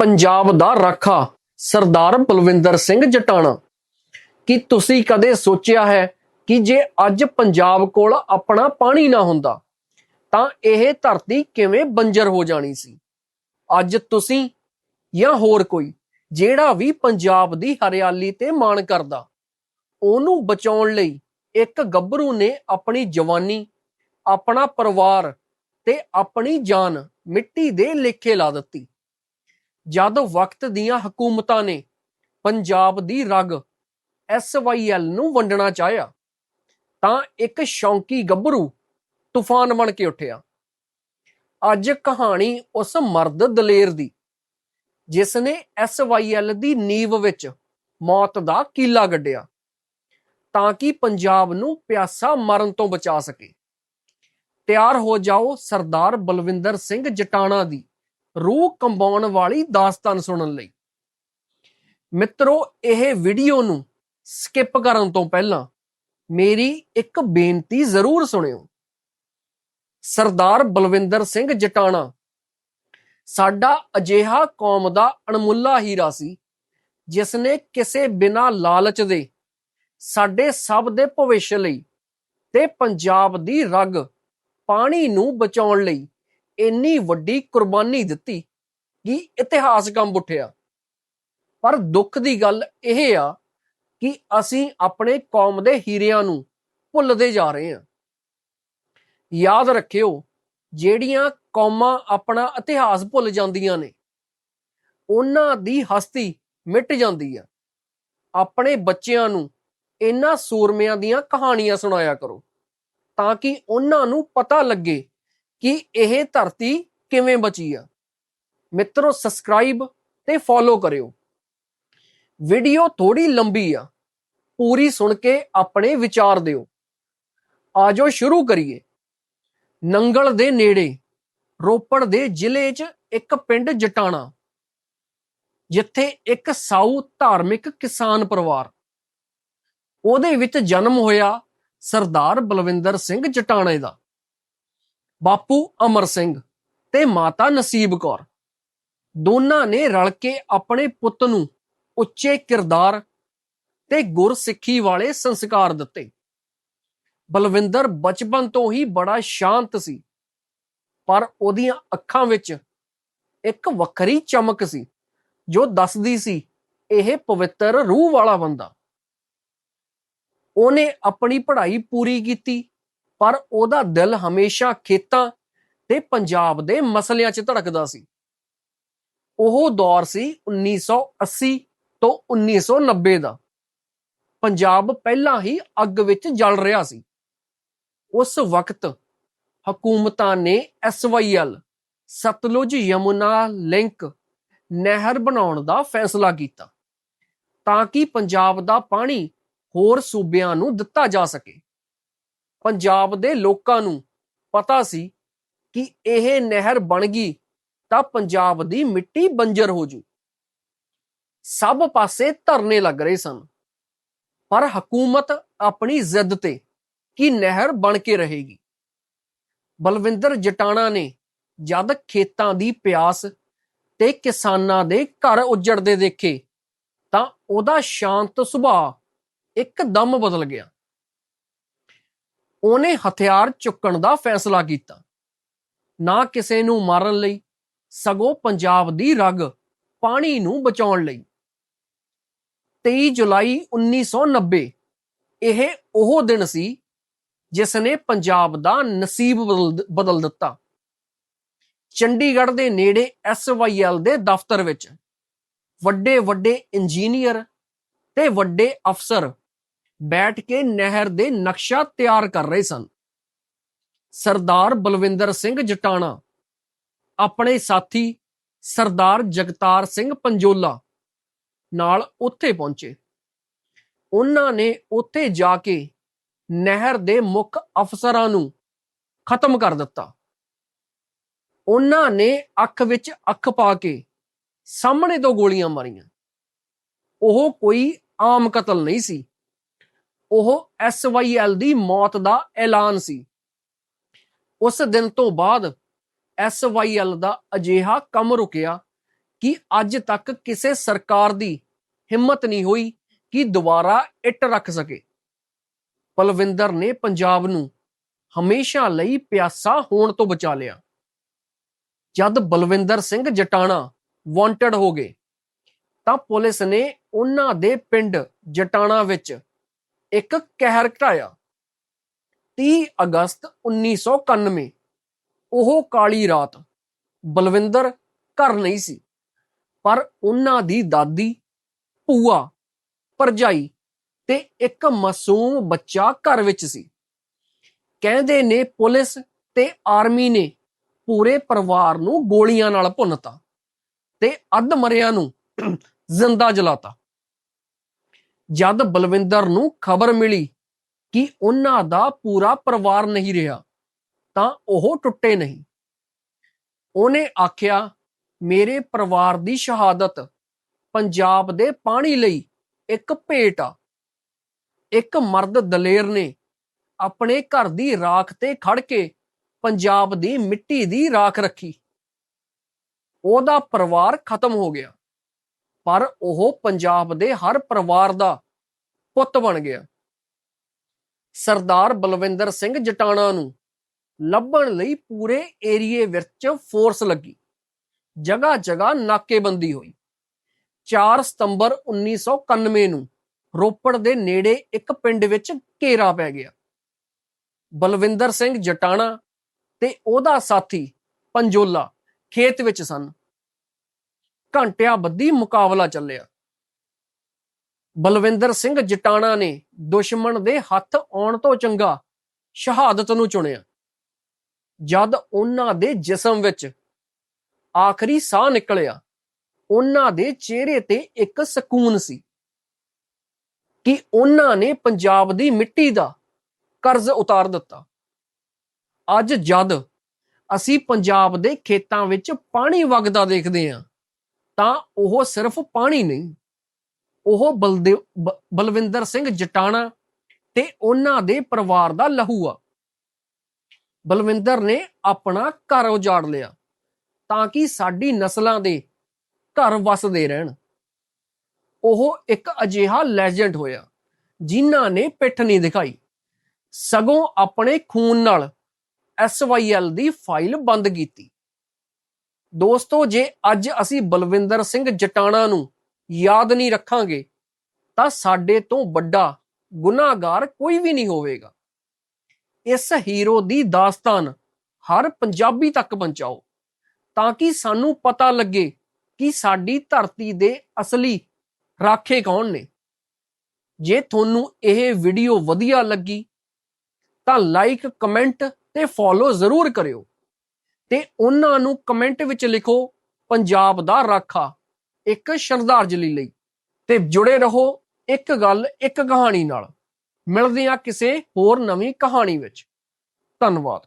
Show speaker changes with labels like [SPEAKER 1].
[SPEAKER 1] ਪੰਜਾਬ ਦਾ ਰਾਖਾ, ਸਰਦਾਰ ਬਲਵਿੰਦਰ ਸਿੰਘ ਜਟਾਣਾ। ਕੀ ਤੁਸੀਂ ਕਦੇ ਸੋਚਿਆ ਹੈ ਕਿ ਜੇ ਅੱਜ ਪੰਜਾਬ ਕੋਲ ਆਪਣਾ ਪਾਣੀ ਨਾ ਹੁੰਦਾ, ਤਾਂ ਇਹ ਧਰਤੀ ਕਿਵੇਂ ਬੰਜਰ ਹੋ ਜਾਣੀ ਸੀ? ਅੱਜ ਤੁਸੀਂ ਜਾਂ ਹੋਰ ਕੋਈ, ਜਿਹੜਾ ਵੀ ਪੰਜਾਬ ਦੀ ਹਰਿਆਲੀ ਤੇ ਮਾਣ ਕਰਦਾ, ਉਹਨੂੰ ਬਚਾਉਣ ਲਈ ਇੱਕ ਗੱਭਰੂ ਨੇ ਆਪਣੀ ਜਵਾਨੀ, ਆਪਣਾ ਪਰਿਵਾਰ ਤੇ ਆਪਣੀ ਜਾਨ ਮਿੱਟੀ ਦੇ ਲੇਖੇ ਲਾ ਦਿੱਤੀ। ਜਦ ਵਕਤ ਦੀਆਂ ਹਕੂਮਤਾਂ ਨੇ ਪੰਜਾਬ ਦੀ ਰਗ ਐਸਵਾਈਐਲ ਨੂੰ ਵੰਡਣਾ ਚਾਹਿਆ, ਤਾਂ ਇੱਕ ਸ਼ੌਂਕੀ ਗੱਭਰੂ ਤੂਫਾਨ ਬਣ ਕੇ ਉੱਠਿਆ। ਅੱਜ ਕਹਾਣੀ ਉਸ ਮਰਦ ਦਲੇਰ ਦੀ, ਜਿਸ ਨੇ ਐਸਵਾਈਐਲ ਦੀ ਨੀਂਵ ਵਿੱਚ ਮੌਤ ਦਾ ਕੀਲਾ ਗੱਡਿਆ, ਤਾਂ ਕਿ ਪੰਜਾਬ ਨੂੰ ਪਿਆਸਾ ਮਰਨ ਤੋਂ ਬਚਾ ਸਕੇ। ਤਿਆਰ ਹੋ ਜਾਓ ਸਰਦਾਰ ਬਲਵਿੰਦਰ ਸਿੰਘ ਜਟਾਣਾ ਦੀ। ਰੂਹ ਕੰਬਾਉਣ ਵਾਲੀ ਦਾਸਤਾਨ ਸੁਣਨ ਲਈ। ਮਿੱਤਰੋ, ਇਹ ਵੀਡੀਓ ਨੂੰ ਸਕਿਪ ਕਰਨ ਤੋਂ ਪਹਿਲਾਂ ਮੇਰੀ ਇੱਕ ਬੇਨਤੀ ਜ਼ਰੂਰ ਸੁਣਿਓ। ਸਰਦਾਰ ਬਲਵਿੰਦਰ ਸਿੰਘ ਜਟਾਣਾ, ਸਾਡਾ ਅਜੀਹਾ ਕੌਮ ਦਾ ਅਣਮੁੱਲਾ ਹੀਰਾ ਸੀ ਜਿਸ ਨੇ ਕਿਸੇ ਬਿਨਾ ਲਾਲਚ ਦੇ ਸਾਡੇ ਸਭ ਦੇ ਭਵਿੱਖ ਲਈ ਤੇ ਪੰਜਾਬ ਦੀ ਰਗ ਪਾਣੀ ਨੂੰ ਬਚਾਉਣ ਲਈ ਇੰਨੀ ਵੱਡੀ ਕੁਰਬਾਨੀ ਦਿੱਤੀ ਕਿ ਇਤਿਹਾਸ ਕੰਬ ਉੱਠਿਆ। ਪਰ ਦੁੱਖ ਦੀ ਗੱਲ ਇਹ ਆ ਕਿ ਅਸੀਂ ਆਪਣੇ ਕੌਮ ਦੇ ਹੀਰਿਆਂ ਨੂੰ ਭੁੱਲਦੇ ਜਾ ਰਹੇ ਹਾਂ। ਯਾਦ ਰੱਖਿਓ, ਜਿਹੜੀਆਂ ਕੌਮਾਂ ਆਪਣਾ ਇਤਿਹਾਸ ਭੁੱਲ ਜਾਂਦੀਆਂ ਨੇ, ਉਹਨਾਂ ਦੀ ਹਸਤੀ ਮਿਟ ਜਾਂਦੀ ਆ। ਆਪਣੇ ਬੱਚਿਆਂ ਨੂੰ ਇਹਨਾਂ ਸੂਰਮਿਆਂ ਦੀਆਂ ਕਹਾਣੀਆਂ ਸੁਣਾਇਆ ਕਰੋ, ਤਾਂ ਕਿ ਉਹਨਾਂ ਨੂੰ ਪਤਾ ਲੱਗੇ ਕਿ ਇਹ ਧਰਤੀ ਕਿਵੇਂ ਬਚੀ ਆ। ਮਿੱਤਰੋ ਸਬਸਕ੍ਰਾਈਬ ਤੇ ਫੋਲੋ ਕਰਿਓ। ਵੀਡੀਓ ਥੋੜੀ ਲੰਬੀ ਆ। ਪੂਰੀ ਸੁਣ ਕੇ ਆਪਣੇ ਵਿਚਾਰ ਦਿਓ। ਆਜੋ ਸ਼ੁਰੂ ਕਰੀਏ। ਨੰਗਲ ਦੇ ਨੇੜੇ, ਰੋਪੜ ਦੇ ਜ਼ਿਲ੍ਹੇ 'ਚ ਇੱਕ ਪਿੰਡ ਜਟਾਣਾ। ਜਿੱਥੇ ਇੱਕ ਸਾਊ ਧਾਰਮਿਕ ਕਿਸਾਨ ਪਰਿਵਾਰ। ਉਹਦੇ ਵਿੱਚ ਜਨਮ ਹੋਇਆ ਸਰਦਾਰ ਬਲਵਿੰਦਰ ਸਿੰਘ ਜਟਾਣੇ ਦਾ। ਬਾਪੂ ਅਮਰ ਸਿੰਘ ਤੇ ਮਾਤਾ ਨਸੀਬ ਕੌਰ। ਦੋਨਾਂ ਨੇ ਰਲ ਕੇ ਆਪਣੇ ਪੁੱਤ ਨੂੰ ਉੱਚੇ ਕਿਰਦਾਰ ਤੇ ਗੁਰਸਿੱਖੀ ਵਾਲੇ ਸੰਸਕਾਰ ਦਿੱਤੇ। ਬਲਵਿੰਦਰ ਬਚਪਨ ਤੋਂ ਹੀ ਬੜਾ ਸ਼ਾਂਤ ਸੀ, ਪਰ ਉਹਦੀਆਂ ਅੱਖਾਂ ਵਿੱਚ ਇੱਕ ਵੱਖਰੀ ਚਮਕ ਸੀ, ਜੋ ਦੱਸਦੀ ਸੀ, ਇਹ ਪਵਿੱਤਰ ਰੂਹ ਵਾਲਾ ਬੰਦਾ। ਉਹਨੇ ਆਪਣੀ ਪੜ੍ਹਾਈ ਪੂਰੀ ਕੀਤੀ ਪਰ ਉਹਦਾ ਦਿਲ ਹਮੇਸ਼ਾ ਖੇਤਾਂ ਤੇ ਪੰਜਾਬ ਦੇ ਮਸਲਿਆਂ 'ਚ ਧੜਕਦਾ ਸੀ। ਉਹ ਦੌਰ ਸੀ 1980 ਤੋਂ 1990 ਦਾ। ਪੰਜਾਬ ਪਹਿਲਾਂ ਹੀ ਅੱਗ ਵਿੱਚ ਜਲ ਰਿਹਾ ਸੀ। ਉਸ ਵਕਤ ਹਕੂਮਤਾਂ ਨੇ ਐਸਵਾਈਐਲ ਸਤਲੁਜ ਯਮੁਨਾ ਲਿੰਕ ਨਹਿਰ ਬਣਾਉਣ ਦਾ ਫੈਸਲਾ ਕੀਤਾ ਤਾਂ ਕਿ ਪੰਜਾਬ ਦਾ ਪਾਣੀ ਹੋਰ ਸੂਬਿਆਂ ਨੂੰ ਦਿੱਤਾ ਜਾ ਸਕੇ। ਪੰਜਾਬ ਦੇ ਲੋਕਾਂ ਨੂੰ ਪਤਾ ਸੀ ਕਿ ਇਹ ਨਹਿਰ ਬਣ ਗਈ ਤਾਂ ਪੰਜਾਬ ਦੀ ਮਿੱਟੀ ਬੰਜਰ ਹੋ ਜੂ। ਸਭ ਪਾਸੇ ਧਰਨੇ ਲੱਗ ਰਹੇ ਸਨ। ਪਰ ਹਕੂਮਤ ਆਪਣੀ ਜ਼ਿੱਦ ਤੇ ਕਿ ਨਹਿਰ ਬਣ ਕੇ ਰਹੇਗੀ। ਬਲਵਿੰਦਰ ਜਟਾਣਾ ਨੇ ਜਦ ਖੇਤਾਂ ਦੀ ਪਿਆਸ ਤੇ ਕਿਸਾਨਾਂ ਦੇ ਘਰ ਉਜੜਦੇ ਦੇਖੇ ਤਾਂ ਉਹਦਾ ਸ਼ਾਂਤ ਸੁਭਾਅ ਇੱਕਦਮ ਬਦਲ ਗਿਆ। ਉਹਨੇ ਹਥਿਆਰ ਚੁੱਕਣ ਦਾ ਫੈਸਲਾ ਕੀਤਾ। ਨਾ ਕਿਸੇ ਨੂੰ ਮਾਰਨ ਲਈ, ਸਗੋਂ ਪੰਜਾਬ ਦੀ ਰਗ ਪਾਣੀ ਨੂੰ ਬਚਾਉਣ ਲਈ। 23 ਜੁਲਾਈ 1990 ਇਹ ਉਹ ਦਿਨ ਸੀ ਜਿਸ ਨੇ ਪੰਜਾਬ ਦਾ ਨਸੀਬ ਬਦਲ- ਬਦਲ ਦਿੱਤਾ। ਚੰਡੀਗੜ੍ਹ ਦੇ ਨੇੜੇ ਐਸਵਾਈਐਲ ਦੇ ਦਫ਼ਤਰ ਵਿੱਚ ਵੱਡੇ ਵੱਡੇ ਇੰਜੀਨੀਅਰ ਤੇ ਵੱਡੇ ਅਫਸਰ ਬੈਠ ਕੇ ਨਹਿਰ ਦੇ ਨਕਸ਼ਾ ਤਿਆਰ ਕਰ ਰਹੇ ਸਨ। ਸਰਦਾਰ ਬਲਵਿੰਦਰ ਸਿੰਘ ਜਟਾਣਾ, ਆਪਣੇ ਸਾਥੀ ਸਰਦਾਰ ਜਗਤਾਰ ਸਿੰਘ ਪੰਜੋਲਾ ਨਾਲ ਉੱਥੇ ਪਹੁੰਚੇ। ਉਹਨਾਂ ਨੇ ਉੱਥੇ ਜਾ ਕੇ ਨਹਿਰ ਦੇ ਮੁੱਖ ਅਫਸਰਾਂ ਨੂੰ ਖਤਮ ਕਰ ਦਿੱਤਾ। ਉਹਨਾਂ ਨੇ ਅੱਖ ਵਿੱਚ ਅੱਖ ਪਾ ਕੇ ਸਾਹਮਣੇ ਤੋਂ ਗੋਲੀਆਂ ਮਾਰੀਆਂ। ਉਹ ਕੋਈ ਆਮ ਕਤਲ ਨਹੀਂ ਸੀ। ਉਹ ਐਸਵਾਈਐਲ ਦੀ ਮੌਤ ਦਾ ਐਲਾਨ ਸੀ। ਉਸ ਦਿਨ ਤੋਂ ਬਾਅਦ ਐਸਵਾਈਐਲ ਦਾ ਅਜਿਹਾ ਕੰਮ ਰੁਕਿਆ ਕਿ ਅੱਜ ਤੱਕ ਕਿਸੇ ਸਰਕਾਰ ਦੀ ਹਿੰਮਤ ਨਹੀਂ ਹੋਈ ਕਿ ਦੁਬਾਰਾ ਇੱਟ ਰੱਖ ਸਕੇ। ਪਲਵਿੰਦਰ ਨੇ ਪੰਜਾਬ ਨੂੰ ਹਮੇਸ਼ਾ ਲਈ ਪਿਆਸਾ ਹੋਣ ਤੋਂ ਬਚਾ ਲਿਆ। ਜਦ ਬਲਵਿੰਦਰ ਸਿੰਘ ਜਟਾਣਾ ਵਾਂਟਡ ਹੋ ਗਏ, ਤਾਂ ਪੁਲਿਸ ਨੇ ਉਹਨਾਂ ਦੇ ਪਿੰਡ ਜਟਾਣਾ ਵਿੱਚ ਇੱਕ ਕਹਿਰ ਘਟਾਇਆ। 30 ਅਗਸਤ 1991 ਉਹ ਕਾਲੀ ਰਾਤ ਬਲਵਿੰਦਰ ਘਰ ਨਹੀਂ ਸੀ, ਪਰ ਉਹਨਾਂ ਦੀ ਦਾਦੀ, ਭੂਆ ਪਰਜਾਈ ਤੇ ਇੱਕ ਮਾਸੂਮ ਬੱਚਾ ਘਰ ਵਿੱਚ ਸੀ। ਕਹਿੰਦੇ ਨੇ ਪੁਲਿਸ ਤੇ ਆਰਮੀ ਨੇ ਪੂਰੇ ਪਰਿਵਾਰ ਨੂੰ ਗੋਲੀਆਂ ਨਾਲ ਭੁੰਨਤਾ ਤੇ ਅੱਧ ਮਰਿਆਂ ਨੂੰ ਜ਼ਿੰਦਾ ਜਲਾਤਾ। ਜਦ ਬਲਵਿੰਦਰ ਨੂੰ ਖਬਰ ਮਿਲੀ ਕਿ ਉਹਨਾਂ ਦਾ ਪੂਰਾ ਪਰਿਵਾਰ ਨਹੀਂ ਰਿਹਾ, ਤਾਂ ਉਹ ਟੁੱਟੇ ਨਹੀਂ। ਉਹਨੇ ਆਖਿਆ, ਮੇਰੇ ਪਰਿਵਾਰ ਦੀ ਸ਼ਹਾਦਤ ਪੰਜਾਬ ਦੇ ਪਾਣੀ ਲਈ ਇੱਕ ਭੇਟ ਆ। ਇੱਕ ਮਰਦ ਦਲੇਰ ਨੇ ਆਪਣੇ ਘਰ ਦੀ ਰਾਖ ਤੇ ਖੜ ਕੇ ਪੰਜਾਬ ਦੀ ਮਿੱਟੀ ਦੀ ਰਾਖ ਰੱਖੀ। ਉਹਦਾ ਪਰਿਵਾਰ ਖਤਮ ਹੋ ਗਿਆ। ਪਰ ਉਹ ਪੰਜਾਬ ਦੇ ਹਰ ਪਰਿਵਾਰ ਦਾ ਪੁੱਤ ਬਣ ਗਿਆ। ਸਰਦਾਰ ਬਲਵਿੰਦਰ ਸਿੰਘ ਜਟਾਣਾ ਨੂੰ ਲੱਭਣ ਲਈ ਪੂਰੇ ਏਰੀਏ ਵਿੱਚ ਫੋਰਸ ਲੱਗੀ। ਜਗ੍ਹਾ ਜਗ੍ਹਾ ਨਾਕੇਬੰਦੀ ਹੋਈ। 4 ਸਤੰਬਰ 1991 ਨੂੰ ਰੋਪੜ ਦੇ ਨੇੜੇ ਇੱਕ ਪਿੰਡ ਵਿੱਚ ਘੇਰਾ ਪੈ ਗਿਆ। ਬਲਵਿੰਦਰ ਸਿੰਘ ਜਟਾਣਾ ਤੇ ਉਹਦਾ ਸਾਥੀ ਪੰਜੋਲਾ ਖੇਤ ਵਿੱਚ ਸਨ। ਘੰਟਿਆਂ ਬੱਧੀ ਮੁਕਾਬਲਾ ਚੱਲਿਆ। ਬਲਵਿੰਦਰ ਸਿੰਘ ਜਟਾਣਾ ਨੇ ਦੁਸ਼ਮਣ ਦੇ ਹੱਥ ਆਉਣ ਤੋਂ ਚੰਗਾ ਸ਼ਹਾਦਤ ਨੂੰ ਚੁਣਿਆ। ਜਦ ਉਹਨਾਂ ਦੇ ਜਿਸਮ ਵਿੱਚ ਆਖਰੀ ਸਾਹ ਨਿਕਲਿਆ, ਉਹਨਾਂ ਦੇ ਚਿਹਰੇ ਤੇ ਇੱਕ ਸਕੂਨ ਸੀ ਕਿ ਉਹਨਾਂ ਨੇ ਪੰਜਾਬ ਦੀ ਮਿੱਟੀ ਦਾ ਕਰਜ਼ ਉਤਾਰ ਦਿੱਤਾ। ਅੱਜ ਜਦ ਅਸੀਂ ਪੰਜਾਬ ਦੇ ਖੇਤਾਂ ਵਿੱਚ ਪਾਣੀ ਵਗਦਾ ਦੇਖਦੇ ਹਾਂ ਤਾਂ ਉਹ ਸਿਰਫ ਪਾਣੀ ਨਹੀਂ, ਉਹ ਬਲਦੇਵ ਬਲਵਿੰਦਰ ਸਿੰਘ ਜਟਾਣਾ ਤੇ ਉਹਨਾਂ ਦੇ ਪਰਿਵਾਰ ਦਾ ਲਹੂ ਆ। ਬਲਵਿੰਦਰ ਨੇ ਆਪਣਾ ਘਰ ਉਜਾੜ ਲਿਆ ਤਾਂ ਕਿ ਸਾਡੀ ਨਸਲਾਂ ਦੇ ਘਰ ਵਸਦੇ ਰਹਿਣ। ਉਹ ਇੱਕ ਅਜਿਹਾ ਲੈਜੈਂਡ ਹੋਇਆ ਜਿਨ੍ਹਾਂ ਨੇ ਪਿੱਠ ਨਹੀਂ ਦਿਖਾਈ। ਸਗੋਂ ਆਪਣੇ ਖੂਨ ਨਾਲ SYL ਦੀ ਫਾਈਲ ਬੰਦ ਕੀਤੀ। ਦੋਸਤੋ, ਜੇ ਅੱਜ ਅਸੀਂ ਬਲਵਿੰਦਰ ਸਿੰਘ ਜਟਾਣਾ ਨੂੰ ਯਾਦ ਨਹੀਂ ਰੱਖਾਂਗੇ, ਤਾਂ ਸਾਡੇ ਤੋਂ ਵੱਡਾ ਗੁਨਾਹਗਾਰ ਕੋਈ ਵੀ ਨਹੀਂ ਹੋਵੇਗਾ। ਇਸ ਹੀਰੋ ਦੀ ਦਾਸਤਾਨ ਹਰ ਪੰਜਾਬੀ ਤੱਕ ਪਹੁੰਚਾਓ, ਤਾਂ ਕਿ ਸਾਨੂੰ ਪਤਾ ਲੱਗੇ ਕਿ ਸਾਡੀ ਧਰਤੀ ਦੇ ਅਸਲੀ ਰਾਖੇ ਕੌਣ ਨੇ। ਜੇ ਤੁਹਾਨੂੰ ਇਹ ਵੀਡੀਓ ਵਧੀਆ ਲੱਗੀ, ਤਾਂ ਲਾਈਕ ਕਮੈਂਟ ਤੇ ਫੋਲੋ ਜ਼ਰੂਰ ਕਰਿਓ। ਤੇ ਉਹਨਾਂ ਨੂੰ ਕਮੈਂਟ ਵਿੱਚ ਲਿਖੋ, ਪੰਜਾਬ ਦਾ ਰਾਖਾ ਇੱਕ ਸ਼ਰਧਾਂਜਲੀ ਲਈ। ਤੇ ਜੁੜੇ ਰਹੋ ਇੱਕ ਗੱਲ, ਇੱਕ ਕਹਾਣੀ ਨਾਲ। ਮਿਲਦੇ ਹਾਂ ਕਿਸੇ ਹੋਰ ਨਵੀਂ ਕਹਾਣੀ ਵਿੱਚ। ਧੰਨਵਾਦ।